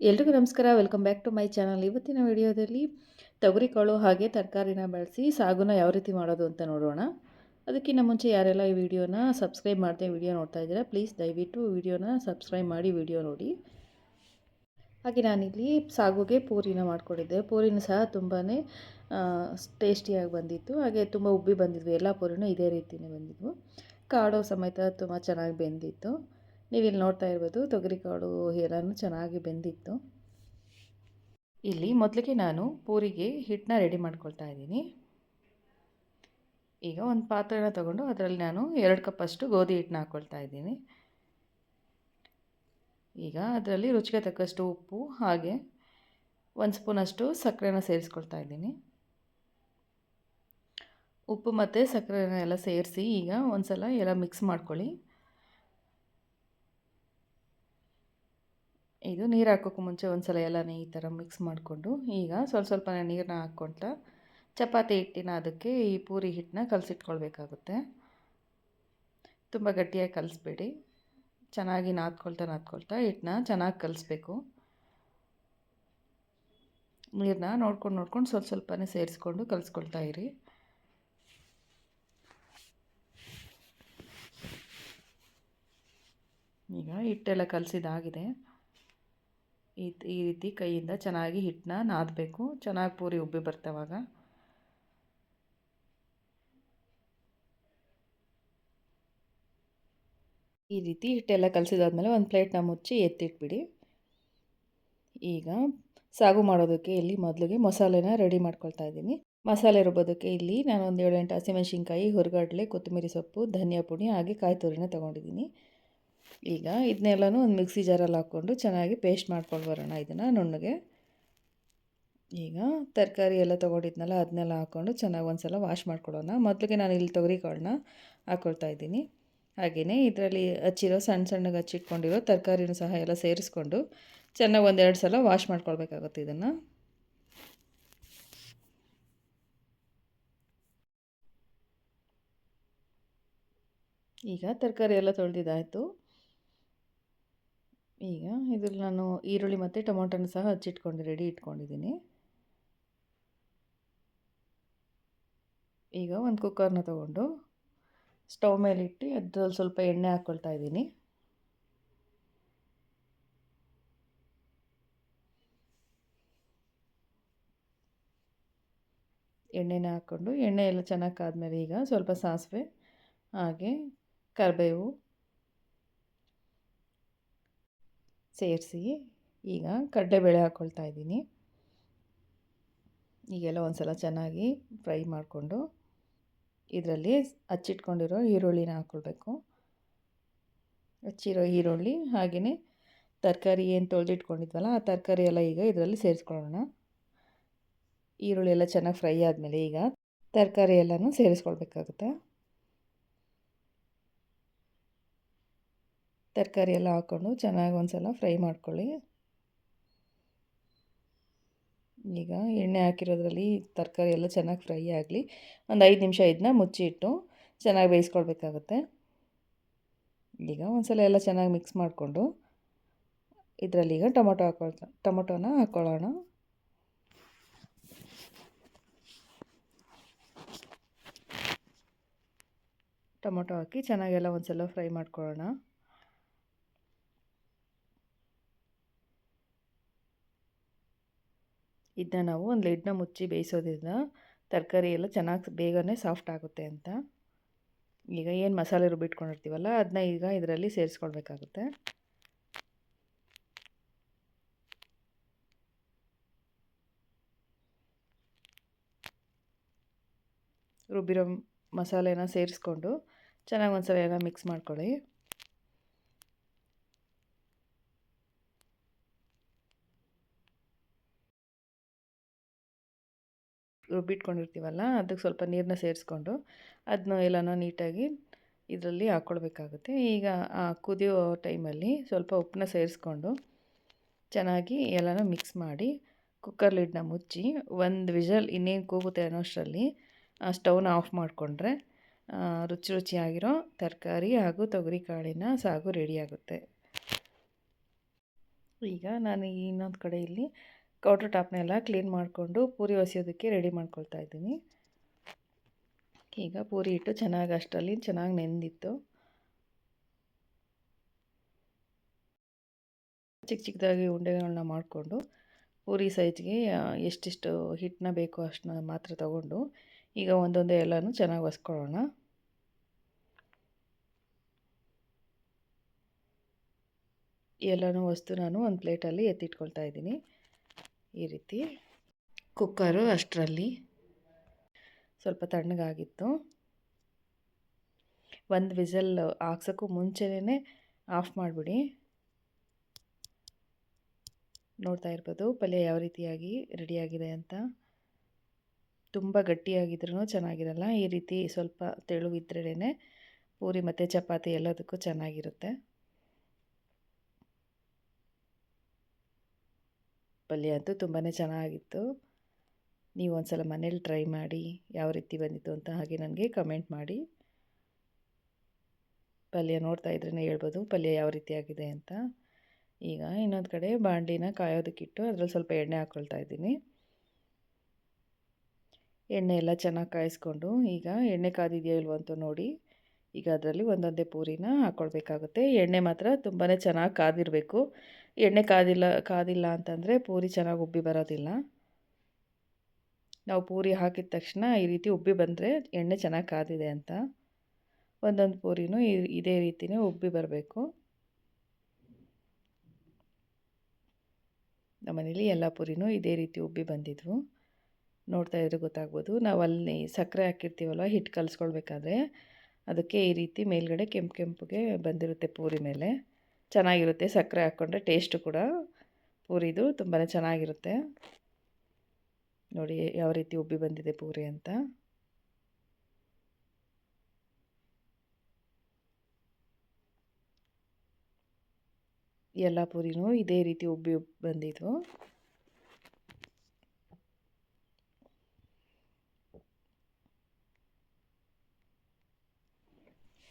ಎಲ್ರಿಗೂ ನಮಸ್ಕಾರ. Welcome back to my channel ಇವತ್ತಿನ ವಿಡಿಯೋದಲ್ಲಿ ತೊಗರಿಕಾಳು ಹಾಗೆ ತರಕಾರಿನ ಬಳಸಿ ಸಾಗುನ ಯಾವ ರೀತಿ ಮಾಡೋದು ಅಂತ ನೋಡೋಣ. ಅದಕ್ಕಿಂತ ಮುಂಚೆ ಯಾರೆಲ್ಲ ಈ ವಿಡಿಯೋನ ಸಬ್ಸ್ಕ್ರೈಬ್ ಮಾಡದೆ ವಿಡಿಯೋ ನೋಡ್ತಾ ಇದ್ದೀರಾ ಪ್ಲೀಸ್ ದಯವಿಟ್ಟು ವಿಡಿಯೋನ ಸಬ್ಸ್ಕ್ರೈಬ್ ಮಾಡಿ ವಿಡಿಯೋ ನೋಡಿ. ಹಾಗೆ ನಾನಿಲ್ಲಿ ಸಾಗುಗೆ ಪೂರಿನ ಮಾಡಿಕೊಂಡಿದ್ದೆ. ಪೂರಿನ ಸಹ ತುಂಬಾ ಟೇಸ್ಟಿಯಾಗಿ ಬಂದಿತ್ತು. ಹಾಗೆ ತುಂಬ ಉಬ್ಬಿ ಬಂದಿದ್ವು. ಎಲ್ಲ ಪೂರಿನೂ ಇದೇ ರೀತಿಯೇ ಬಂದಿದ್ವು. ಕಾಡೋ ಸಮೇತ ತುಂಬ ಚೆನ್ನಾಗಿ ಬೆಂದಿತ್ತು. ನೀವಿಲ್ಲಿ ನೋಡ್ತಾ ಇರ್ಬೋದು ತೊಗರಿಕಾಳು ಎಲ್ಲನೂ ಚೆನ್ನಾಗಿ ಬೆಂದಿತ್ತು. ಇಲ್ಲಿ ಮೊದಲಿಗೆ ನಾನು ಪೂರಿಗೆ ಹಿಟ್ಟನ್ನ ರೆಡಿ ಮಾಡ್ಕೊಳ್ತಾ ಇದ್ದೀನಿ. ಈಗ ಒಂದು ಪಾತ್ರೆನ ತಗೊಂಡು ಅದರಲ್ಲಿ ನಾನು ಎರಡು ಕಪ್ಪಷ್ಟು ಗೋಧಿ ಹಿಟ್ಟನ್ನ ಹಾಕ್ಕೊಳ್ತಾ ಇದ್ದೀನಿ. ಈಗ ಅದರಲ್ಲಿ ರುಚಿಗೆ ತಕ್ಕಷ್ಟು ಉಪ್ಪು ಹಾಗೆ ಒಂದು ಸ್ಪೂನಷ್ಟು ಸಕ್ಕರೆನ ಸೇರಿಸ್ಕೊಳ್ತಾ ಇದ್ದೀನಿ. ಉಪ್ಪು ಮತ್ತು ಸಕ್ಕರೆನ ಎಲ್ಲ ಸೇರಿಸಿ ಈಗ ಒಂದು ಸಲ ಎಲ್ಲ ಮಿಕ್ಸ್ ಮಾಡ್ಕೊಳ್ಳಿ. ಇದು ನೀರು ಹಾಕೋಕ್ಕೂ ಮುಂಚೆ ಒಂದು ಸಲ ಎಲ್ಲನೇ ಈ ಥರ ಮಿಕ್ಸ್ ಮಾಡಿಕೊಂಡು, ಈಗ ಸ್ವಲ್ಪ ಸ್ವಲ್ಪ ನೀರನ್ನ ಹಾಕ್ಕೊಳ್ತಾ ಚಪಾತಿ ಹಿಟ್ಟಿನ ಅದಕ್ಕೆ ಈ ಪೂರಿ ಹಿಟ್ಟನ್ನ ಕಲಸಿಟ್ಕೊಳ್ಬೇಕಾಗುತ್ತೆ. ತುಂಬ ಗಟ್ಟಿಯಾಗಿ ಕಲಿಸ್ಬೇಡಿ. ಚೆನ್ನಾಗಿ ನಾದ್ಕೊಳ್ತಾ ನಾದ್ಕೊಳ್ತಾ ಹಿಟ್ಟನ್ನ ಚೆನ್ನಾಗಿ ಕಲಿಸ್ಬೇಕು. ನೀರನ್ನ ನೋಡ್ಕೊಂಡು ನೋಡ್ಕೊಂಡು ಸ್ವಲ್ಪ ಸ್ವಲ್ಪನೇ ಸೇರಿಸ್ಕೊಂಡು ಕಲಿಸ್ಕೊಳ್ತಾ ಇರಿ. ಈಗ ಹಿಟ್ಟೆಲ್ಲ ಕಲಸಿದಾಗಿದೆ. ಈ ಈ ರೀತಿ ಕೈಯಿಂದ ಚೆನ್ನಾಗಿ ಹಿಟ್ಟನ್ನ ನಾದಬೇಕು. ಚೆನ್ನಾಗಿ ಪೂರಿ ಉಬ್ಬಿ ಬರ್ತಾವಾಗ. ಈ ರೀತಿ ಹಿಟ್ಟೆಲ್ಲ ಕಲಸಿದಾದ್ಮೇಲೆ ಒಂದು ಪ್ಲೇಟ್ನ ಮುಚ್ಚಿ ಎತ್ತಿಟ್ಬಿಡಿ. ಈಗ ಸಾಗು ಮಾಡೋದಕ್ಕೆ ಇಲ್ಲಿ ಮೊದಲಿಗೆ ಮಸಾಲೆನ ರೆಡಿ ಮಾಡ್ಕೊಳ್ತಾ ಇದ್ದೀನಿ. ಮಸಾಲೆ ರುಬ್ಬೋದಕ್ಕೆ ಇಲ್ಲಿ ನಾನು ಒಂದು ಏಳು ಎಂಟು ಹಸಿಮೆಣ್ಸಿನ್ಕಾಯಿ, ಹುರ್ಗಡ್ಲೆ, ಕೊತ್ತಂಬರಿ ಸೊಪ್ಪು, ಧನಿಯಾ ಪುಡಿ ಹಾಗೆ ಕಾಯಿ ತುರಿನ ತೊಗೊಂಡಿದ್ದೀನಿ. ಈಗ ಇದನ್ನೆಲ್ಲನೂ ಒಂದು ಮಿಕ್ಸಿ ಜಾರಲ್ಲಿ ಹಾಕ್ಕೊಂಡು ಚೆನ್ನಾಗಿ ಪೇಸ್ಟ್ ಮಾಡ್ಕೊಂಡು ಬರೋಣ ಇದನ್ನು ನುಣ್ಣಗೆ. ಈಗ ತರಕಾರಿ ಎಲ್ಲ ತೊಗೊಂಡಿದ್ನಲ್ಲ ಅದನ್ನೆಲ್ಲ ಹಾಕ್ಕೊಂಡು ಚೆನ್ನಾಗಿ ಒಂದು ಸಲ ವಾಶ್ ಮಾಡ್ಕೊಳ್ಳೋಣ. ಮೊದಲಿಗೆ ನಾನು ಇಲ್ಲಿ ತೊಗರಿ ಕಾಳನ್ನ ಹಾಕ್ಕೊಳ್ತಾ ಇದ್ದೀನಿ. ಹಾಗೆಯೇ ಇದರಲ್ಲಿ ಹಚ್ಚಿರೋ ಸಣ್ಣ ಸಣ್ಣಗೆ ಹಚ್ಚಿಟ್ಕೊಂಡಿರೋ ತರಕಾರಿನೂ ಸಹ ಎಲ್ಲ ಸೇರಿಸ್ಕೊಂಡು ಚೆನ್ನಾಗಿ ಒಂದೆರಡು ಸಲ ವಾಶ್ ಮಾಡ್ಕೊಳ್ಬೇಕಾಗುತ್ತೆ ಇದನ್ನು. ಈಗ ತರಕಾರಿ ಎಲ್ಲ ತೊಳೆದಿದ್ದಾಯಿತು. ಈಗ ಇದ್ರಲ್ಲಿ ನಾನು ಈರುಳ್ಳಿ ಮತ್ತು ಟೊಮೊಟೊನ ಸಹ ಹಚ್ಚಿಟ್ಕೊಂಡು ರೆಡಿ ಇಟ್ಕೊಂಡಿದ್ದೀನಿ. ಈಗ ಒಂದು ಕುಕ್ಕರ್ನ ತಗೊಂಡು ಸ್ಟವ್ ಮೇಲೆ ಇಟ್ಟು ಅದ್ರಲ್ಲಿ ಸ್ವಲ್ಪ ಎಣ್ಣೆ ಹಾಕ್ಕೊಳ್ತಾ ಇದ್ದೀನಿ. ಎಣ್ಣೆನ ಹಾಕ್ಕೊಂಡು ಎಣ್ಣೆ ಎಲ್ಲ ಚೆನ್ನಾಗಿ ಕಾದ್ಮೇಲೆ ಈಗ ಸ್ವಲ್ಪ ಸಾಸಿವೆ, ಹಾಗೆ ಕರಿಬೇವು ಸೇರಿಸಿ ಈಗ ಕಡಲೆಬೇಳೆ ಹಾಕ್ಕೊಳ್ತಾ ಇದ್ದೀನಿ. ಈಗೆಲ್ಲ ಒಂದು ಸಲ ಚೆನ್ನಾಗಿ ಫ್ರೈ ಮಾಡಿಕೊಂಡು ಇದರಲ್ಲಿ ಹಚ್ಚಿಟ್ಕೊಂಡಿರೋ ಈರುಳ್ಳಿನ ಹಾಕ್ಕೊಳ್ಬೇಕು ಹಚ್ಚಿರೋ ಈರುಳ್ಳಿ ಹಾಗೆಯೇ ತರಕಾರಿ ಏನು ತೊಳೆದಿಟ್ಕೊಂಡಿದ್ವಲ್ಲ ಆ ತರಕಾರಿ ಎಲ್ಲ ಈಗ ಇದರಲ್ಲಿ ಸೇರಿಸ್ಕೊಳ್ಳೋಣ. ಈರುಳ್ಳಿ ಎಲ್ಲ ಚೆನ್ನಾಗಿ ಫ್ರೈ ಆದಮೇಲೆ ಈಗ ತರಕಾರಿ ಎಲ್ಲನೂ ಸೇರಿಸ್ಕೊಳ್ಬೇಕಾಗುತ್ತೆ? ತರಕಾರಿ ಎಲ್ಲ ಹಾಕ್ಕೊಂಡು ಚೆನ್ನಾಗಿ ಒಂದು ಸಲ ಫ್ರೈ ಮಾಡ್ಕೊಳ್ಳಿ. ಈಗ ಎಣ್ಣೆ ಹಾಕಿರೋದ್ರಲ್ಲಿ ತರಕಾರಿ ಎಲ್ಲ ಚೆನ್ನಾಗಿ ಫ್ರೈ ಆಗಲಿ. ಒಂದು ಐದು ನಿಮಿಷ ಇದನ್ನ ಮುಚ್ಚಿಟ್ಟು ಚೆನ್ನಾಗಿ ಬೇಯಿಸ್ಕೊಳ್ಬೇಕಾಗುತ್ತೆ. ಈಗ ಒಂದು ಸಲ ಎಲ್ಲ ಚೆನ್ನಾಗಿ ಮಿಕ್ಸ್ ಮಾಡಿಕೊಂಡು ಇದರಲ್ಲಿ ಈಗ ಟೊಮೊಟೊ ಹಾಕೊಳ್ ಟೊಮೊಟೊನ ಹಾಕ್ಕೊಳ್ಳೋಣ ಟೊಮೊಟೊ ಹಾಕಿ ಚೆನ್ನಾಗೆಲ್ಲ ಒಂದು ಸಲ ಫ್ರೈ ಮಾಡ್ಕೊಳ್ಳೋಣ. ಇದನ್ನ ನಾವು ಒಂದು ಲಿಡ್ನ ಮುಚ್ಚಿ ಬೇಯಿಸೋದ್ರಿಂದ ತರಕಾರಿ ಎಲ್ಲ ಚೆನ್ನಾಗಿ ಬೇಗನೆ ಸಾಫ್ಟ್ ಆಗುತ್ತೆ ಅಂತ. ಈಗ ಏನು ಮಸಾಲೆ ರುಬ್ಬಿಟ್ಕೊಂಡಿರ್ತೀವಲ್ಲ ಅದನ್ನ ಈಗ ಇದರಲ್ಲಿ ಸೇರಿಸ್ಕೊಳ್ಬೇಕಾಗುತ್ತೆ. ರುಬ್ಬಿರೋ ಮಸಾಲೆನ ಸೇರಿಸ್ಕೊಂಡು ಚೆನ್ನಾಗಿ ಒಂದ್ಸಲ ಎಲ್ಲ ಮಿಕ್ಸ್ ಮಾಡ್ಕೊಳ್ಳಿ. ರುಬ್ಬಿಟ್ಕೊಂಡಿರ್ತೀವಲ್ಲ, ಅದಕ್ಕೆ ಸ್ವಲ್ಪ ನೀರನ್ನ ಸೇರಿಸ್ಕೊಂಡು ಅದನ್ನ ಎಲ್ಲನೂ ನೀಟಾಗಿ ಇದರಲ್ಲಿ ಹಾಕ್ಕೊಳ್ಬೇಕಾಗುತ್ತೆ ಈಗ ಆ ಕುದಿಯೋ ಟೈಮಲ್ಲಿ ಸ್ವಲ್ಪ ಉಪ್ಪನ್ನ ಸೇರಿಸ್ಕೊಂಡು ಚೆನ್ನಾಗಿ ಎಲ್ಲನೂ ಮಿಕ್ಸ್ ಮಾಡಿ ಕುಕ್ಕರ್ ಲಿಡ್ನ ಮುಚ್ಚಿ ಒಂದು ವಿಷಲ್ ಇನ್ನೇನು ಕೂಗುತ್ತೆ ಅನ್ನೋಷ್ಟರಲ್ಲಿ ಸ್ಟವ್ನ ಆಫ್ ಮಾಡಿಕೊಂಡ್ರೆ ರುಚಿ ರುಚಿಯಾಗಿರೋ ತರಕಾರಿ ಹಾಗೂ ತೊಗರಿ ಕಾಳಿನ ಸಾಗು ರೆಡಿಯಾಗುತ್ತೆ ಈಗ ನಾನು ಇನ್ನೊಂದು ಕಡೆ ಇಲ್ಲಿ ಕೌಂಟರ್ ಟಾಪ್ನೆಲ್ಲ ಕ್ಲೀನ್ ಮಾಡಿಕೊಂಡು ಪೂರಿ ಒಸಿಯೋದಕ್ಕೆ ರೆಡಿ ಮಾಡ್ಕೊಳ್ತಾ ಇದ್ದೀನಿ. ಈಗ ಪೂರಿ ಇಟ್ಟು ಚೆನ್ನಾಗಿ ಅಷ್ಟರಲ್ಲಿ ಚೆನ್ನಾಗಿ ನೆಂದಿತ್ತು. ಚಿಕ್ಕ ಚಿಕ್ಕದಾಗಿ ಉಂಡೆಗಳನ್ನ ಮಾಡಿಕೊಂಡು ಪೂರಿ ಸೈಜ್ಗೆ ಎಷ್ಟಿಷ್ಟು ಹಿಟ್ಟನ್ನ ಬೇಕೋ ಅಷ್ಟನ್ನ ಮಾತ್ರ ತಗೊಂಡು ಈಗ ಒಂದೊಂದೇ ಎಲ್ಲನೂ ಚೆನ್ನಾಗಿ ಒಸ್ಕೊಳ್ಳೋಣ. ಎಲ್ಲನೂ ವಸ್ತು ನಾನು ಒಂದು ಪ್ಲೇಟಲ್ಲಿ ಎತ್ತಿಟ್ಕೊಳ್ತಾ ಇದ್ದೀನಿ. ಈ ರೀತಿ ಕುಕ್ಕರು ಅಷ್ಟರಲ್ಲಿ ಸ್ವಲ್ಪ ತಣ್ಣಗಾಗಿತ್ತು. ಒಂದು ವಿಸಲ್ ಹಾಕ್ಸೋಕ್ಕೂ ಮುಂಚೆನೇ ಆಫ್ ಮಾಡಿಬಿಡಿ. ನೋಡ್ತಾ ಇರ್ಬೋದು ಪಲ್ಯ ಯಾವ ರೀತಿಯಾಗಿ ರೆಡಿಯಾಗಿದೆ ಅಂತ. ತುಂಬ ಗಟ್ಟಿಯಾಗಿದ್ರೂ ಚೆನ್ನಾಗಿರಲ್ಲ, ಈ ರೀತಿ ಸ್ವಲ್ಪ ತೆಳುವಿದ್ರೇ ಪೂರಿ ಮತ್ತು ಚಪಾತಿ ಎಲ್ಲದಕ್ಕೂ ಚೆನ್ನಾಗಿರುತ್ತೆ. ಪಲ್ಯ ಅಂತೂ ತುಂಬಾ ಚೆನ್ನಾಗಿತ್ತು. ನೀವು ಒಂದು ಸಲ ಮನೇಲಿ ಟ್ರೈ ಮಾಡಿ ಯಾವ ರೀತಿ ಬಂದಿತ್ತು ಅಂತ ಹಾಗೆ ನನಗೆ ಕಮೆಂಟ್ ಮಾಡಿ. ಪಲ್ಯ ನೋಡ್ತಾ ಇದ್ರೇ ಹೇಳ್ಬೋದು, ಪಲ್ಯ ಯಾವ ರೀತಿ ಆಗಿದೆ ಅಂತ. ಈಗ ಇನ್ನೊಂದು ಕಡೆ ಬಾಣಲಿನ ಕಾಯೋದಕ್ಕಿಟ್ಟು ಅದರಲ್ಲಿ ಸ್ವಲ್ಪ ಎಣ್ಣೆ ಹಾಕ್ಕೊಳ್ತಾ ಇದ್ದೀನಿ. ಎಣ್ಣೆ ಎಲ್ಲ ಚೆನ್ನಾಗಿ ಕಾಯಿಸ್ಕೊಂಡು ಈಗ ಎಣ್ಣೆ ಕಾದಿದೆಯೋ ಇಲ್ವೋ ಅಂತ ನೋಡಿ. ಈಗ ಅದರಲ್ಲಿ ಒಂದೊಂದೇ ಪೂರಿನ ಹಾಕ್ಕೊಳ್ಬೇಕಾಗುತ್ತೆ ಎಣ್ಣೆ ಮಾತ್ರ ತುಂಬಾ ಚೆನ್ನಾಗಿ ಕಾದಿರಬೇಕು. ಎಣ್ಣೆ ಕಾದಿಲ್ಲ ಕಾದಿಲ್ಲ ಅಂತಂದರೆ ಪೂರಿ ಚೆನ್ನಾಗಿ ಉಬ್ಬಿ ಬರೋದಿಲ್ಲ. ನಾವು ಪೂರಿ ಹಾಕಿದ ತಕ್ಷಣ ಈ ರೀತಿ ಉಬ್ಬಿ ಬಂದರೆ ಎಣ್ಣೆ ಚೆನ್ನಾಗಿ ಕಾದಿದೆ ಅಂತ. ಒಂದೊಂದು ಪೂರಿನೂ ಇದೇ ರೀತಿಯೇ ಉಬ್ಬಿ ಬರಬೇಕು. ನಮ್ಮನೇಲಿ ಎಲ್ಲ ಪೂರಿನೂ ಇದೇ ರೀತಿ ಉಬ್ಬಿ ಬಂದಿದ್ವು. ನೋಡ್ತಾ ಇದ್ರೆ ಗೊತ್ತಾಗ್ಬೋದು. ನಾವು ಅಲ್ಲಿ ಸಕ್ಕರೆ ಹಾಕಿರ್ತೀವಲ್ವ ಹಿಟ್ಟು ಕಲಿಸ್ಕೊಳ್ಬೇಕಾದ್ರೆ. ಅದಕ್ಕೆ ಈ ರೀತಿ ಮೇಲ್ಗಡೆ ಕೆಂಪು ಕೆಂಪುಗೆ ಬಂದಿರುತ್ತೆ ಪೂರಿ ಮೇಲೆ. ಚೆನ್ನಾಗಿರುತ್ತೆ. ಸಕ್ಕರೆ ಹಾಕ್ಕೊಂಡ್ರೆ ಟೇಸ್ಟು ಕೂಡ. ಪೂರಿದು ತುಂಬಾ ಚೆನ್ನಾಗಿರುತ್ತೆ. ನೋಡಿ, ಯಾವ ರೀತಿ ಉಬ್ಬಿ ಬಂದಿದೆ ಪೂರಿ ಅಂತ. ಎಲ್ಲ ಪೂರಿನೂ ಇದೇ ರೀತಿ ಉಬ್ಬಿ ಬಂದಿದ್ವು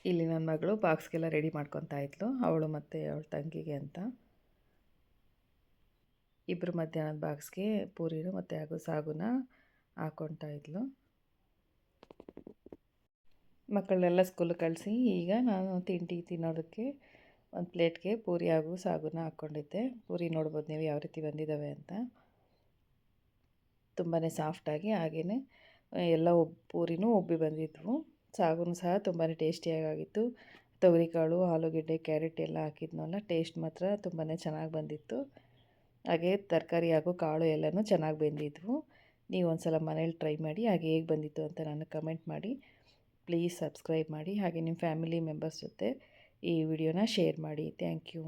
ಇಲ್ಲಿ ನನ್ನ ಮಗಳು ಬಾಕ್ಸ್ಗೆಲ್ಲ ರೆಡಿ ಮಾಡ್ಕೊತಾ ಇದ್ಲು, ಅವಳು ಮತ್ತು ಅವಳ ತಂಗಿಗೆ ಅಂತ. ಇಬ್ಬರು ಮಧ್ಯಾಹ್ನದ ಬಾಕ್ಸ್ಗೆ ಪೂರಿನು ಮತ್ತು ಹಾಗೂ ಸಾಗುನ ಹಾಕ್ಕೊತಾ ಇದ್ಲು. ಮಕ್ಕಳನ್ನೆಲ್ಲ ಸ್ಕೂಲಿಗೆ ಕಳಿಸಿ, ಈಗ ನಾನು ತಿಂಡಿ ತಿನ್ನೋದಕ್ಕೆ ಒಂದು ಪ್ಲೇಟ್ಗೆ ಪೂರಿ ಹಾಗೂ ಸಾಗುನ ಹಾಕ್ಕೊಂಡಿದ್ದೆ. ಪೂರಿ ನೋಡ್ಬೋದು ನೀವು ಯಾವ ರೀತಿ ಬಂದಿದ್ದಾವೆ ಅಂತ. ತುಂಬಾ ಸಾಫ್ಟಾಗಿ ಹಾಗೆಯೇ ಎಲ್ಲ ಒಬ್ಬ ಪೂರಿನೂ ಉಬ್ಬಿ ಬಂದಿದ್ವು. ಸಾಗುನು ಸಹ ತುಂಬಾ ಟೇಸ್ಟಿಯಾಗಿತ್ತು ತೊಗರಿಕಾಳು, ಆಲೂಗೆಡ್ಡೆ, ಕ್ಯಾರೆಟ್ ಎಲ್ಲ ಹಾಕಿದ್ನಲ್ಲ, ಟೇಸ್ಟ್ ಮಾತ್ರ ತುಂಬಾ ಚೆನ್ನಾಗಿ ಬಂದಿತ್ತು. ಹಾಗೆ ತರಕಾರಿ ಹಾಗೂ ಕಾಳು ಎಲ್ಲನೂ ಚೆನ್ನಾಗಿ ಬೆಂದಿದ್ವು. ನೀವು ಒಂದು ಸಲ ಮನೇಲಿ ಟ್ರೈ ಮಾಡಿ, ಹಾಗೆ ಹೇಗೆ ಬಂದಿತ್ತು ಅಂತ ನಾನು ಕಮೆಂಟ್ ಮಾಡಿ. ಪ್ಲೀಸ್ ಸಬ್ಸ್ಕ್ರೈಬ್ ಮಾಡಿ, ಹಾಗೆ ನಿಮ್ಮ ಫ್ಯಾಮಿಲಿ ಮೆಂಬರ್ಸ್ ಜೊತೆ ಈ ವಿಡಿಯೋನ ಶೇರ್ ಮಾಡಿ. Thank you.